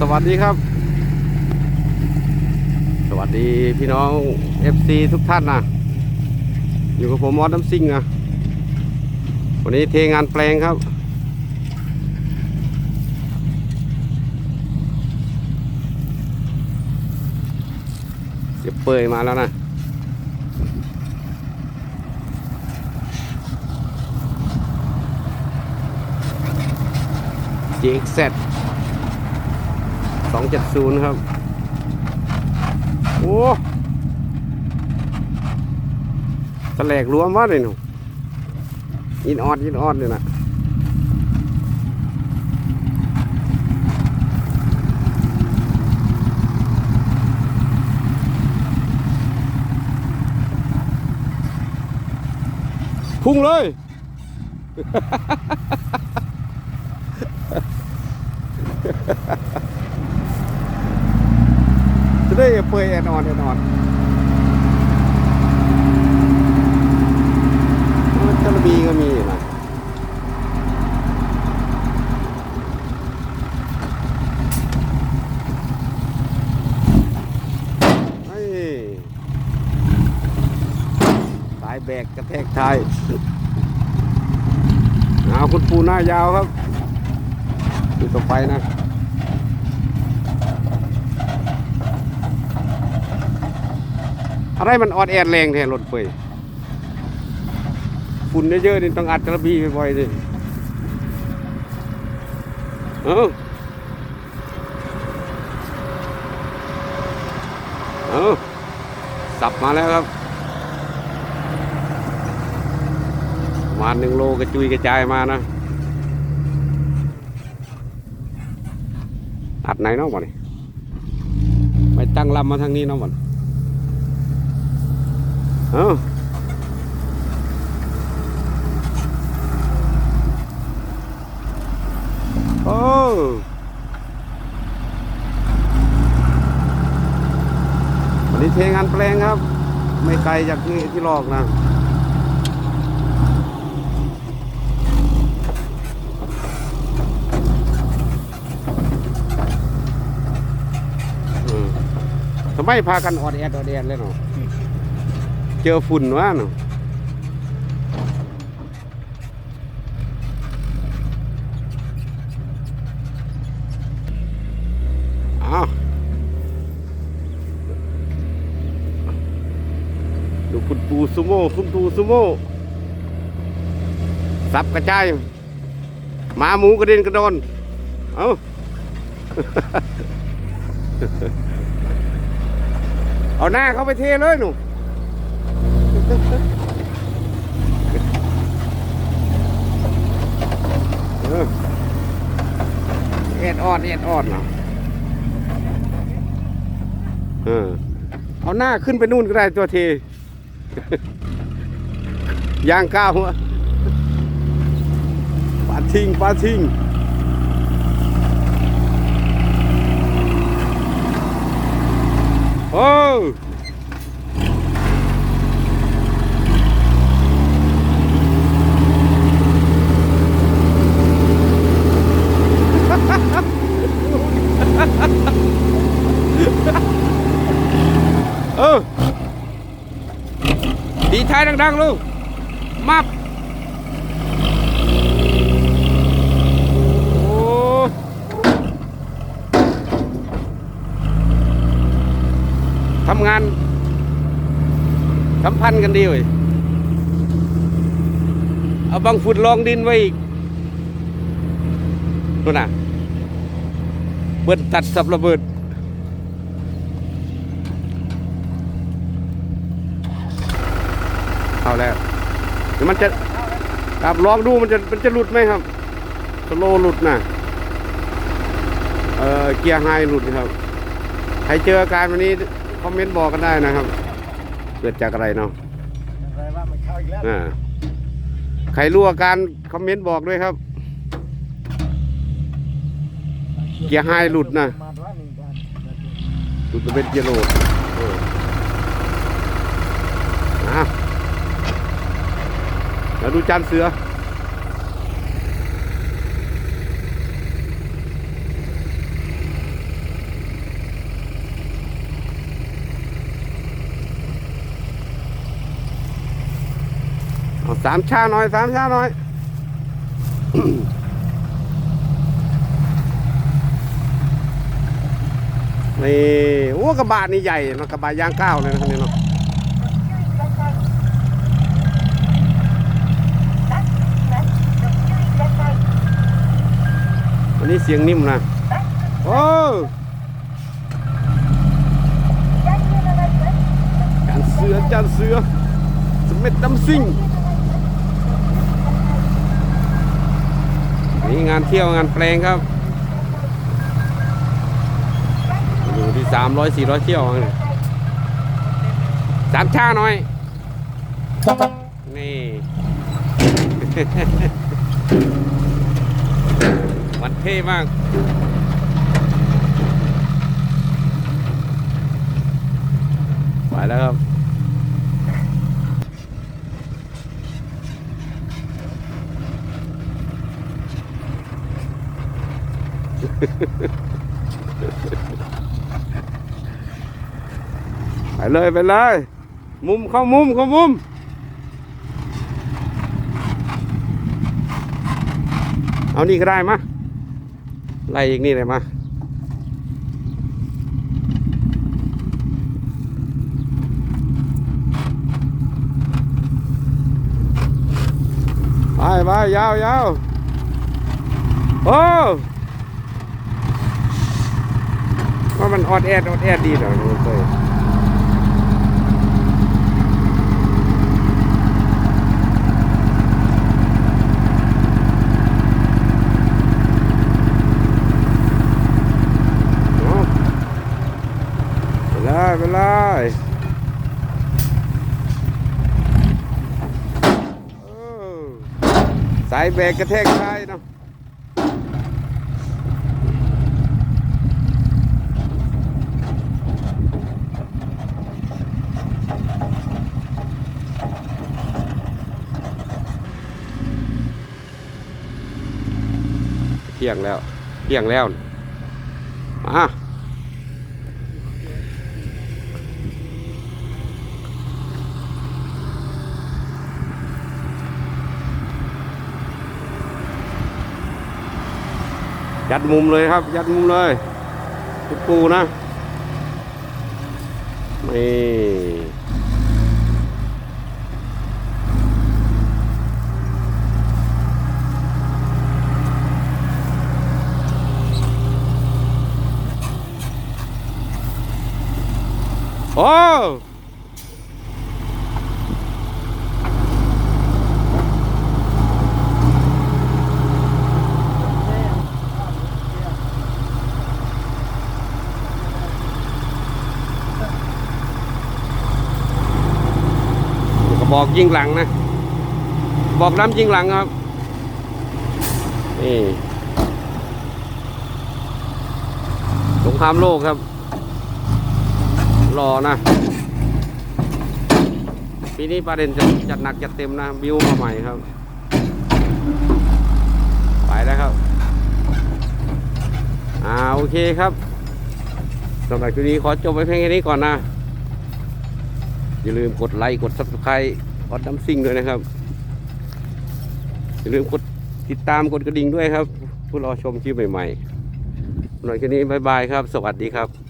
สวัสดีครับ สวัสดีพี่น้อง FC ทุกท่านนะอยู่กับผมมอสน้ำซิ่งนะวันนี้เทงานแปลงครับ เสียเปยมาแล้วนะ GXZ 270ครับ โอ้ตะแหลกรวมวะเลยหนูยินออดยินออดเลยนะพุ่งเลย ได้เปื่อยแอนออนแอนออนจระบีก็มีนะไอ้สายแบกกระแทกท้ายเอาคุณปูหน้ายาวครับดูต่อไปนะ อะไรมันออดแอดแรงแทนรถเฟยฝุ่นเยอะๆนี่ต้องอัดกระบี่บ่อยๆดิเอ้าเอ้าสับมาแล้วครับประมาณหนึ่งโลกระจุยกระจายมานะ อัดไหนเนาะบ่นี่ไปตั้งลำมาทางนี้เนาะบ่น เอ้าโอ้วันนี้เทงานแปลงครับ ไม่ไกลจากที่ที่ลอกนะทำไมพากันออดแอดออดแอดเลยเนาะ เจอฝุ่นวะเนาะอ้าวดูคุณปูซูโม่คุณปูซูโม่สับกระจายหมาหมูกระเด็นกระโดน เอาเอาหน้าเข้าไปเทเลยหนู เออเอ็ดออดเอ็ดออดเนาะเออเอาหน้าขึ้นไปนู่นก็ได้ตัวทียางก้าวอะปาทิ้งปาทิ้งโอ้เออ ดีท้ายดังๆลูกมับทำงานสัมพันธ์กันดีเว้ยเอาบางฝุ่นรองดินไว้อีกนู่นน่ะเบิดตัดสับระเบิด เอาแล้วเดี๋ยวมันจะครับลองดูมันจะมันจะหลุดไหมครับสโลหลุดนะเอ่อเกียร์ไฮหลุดครับใครเจออาการวันนี้คอมเมนต์บอกกันได้นะครับ เกิดจากอะไรเนาะอะไรว่ามันเข้าอีกแล้วอ่าใครรู้อาการคอมเมนต์บอกด้วยครับ เกียร์ไฮหลุดนะหลุดเป็นเกียร์โหลดอออะ ดี๋ยวดูจานเสือ สามชาหน่อยสามชาหน่อยนี่โอ้กระบะนี่ใหญ่นะกระบะยางก้าวเลยนะคันนี้เนาะ สียงนิ่มนะโอ้จานเสือจานเสือสมเม็ดดำซิ่งนี่งานเที่ยวงานแปลงครับอยู่ที่สามร้อยสี่ร้อยเที่ยวนี่สามชาหน่อย นี่ มันเท่มาก ไปแล้วครับไปเลยไปเลย มุมเข้ามุมเข้ามุมเอานี่ก็ได้มะ ไล่อีกนี่เลยมาไปไปยาวยาวโอ้ว่ามันออดแอดออดแอดดีหน่อยดูเลยไป เลยสายเบรกกระแทกซ้ายเนาะเที่ยงแล้วเที่ยงแล้วมา ยัดมุมเลยครับ ยัดมุมเลยทุกปูนะนี่โอ้ บอกยิงหลังนะ บอกน้ำยิงหลังครับ นี่สงครามโลกครับ รอนะ ปีนี้ประเด็นจะจัดหนักจัดเต็มนะ บิวมาใหม่ครับ ไปแล้วครับ อ่า โอเคครับสำหรับคลิปนี้ขอจบไว้เพียงแค่นี้ก่อนนะ อย่าลืมกดไลค์กด subscribe กดน้ำซิ่งด้วยนะครับ อย่าลืมกดติดตามกดกระดิ่งด้วยครับ ผู้รอชมคลิปใหม่ๆหน่อยแค่นี้บายบายครับ สวัสดีครับ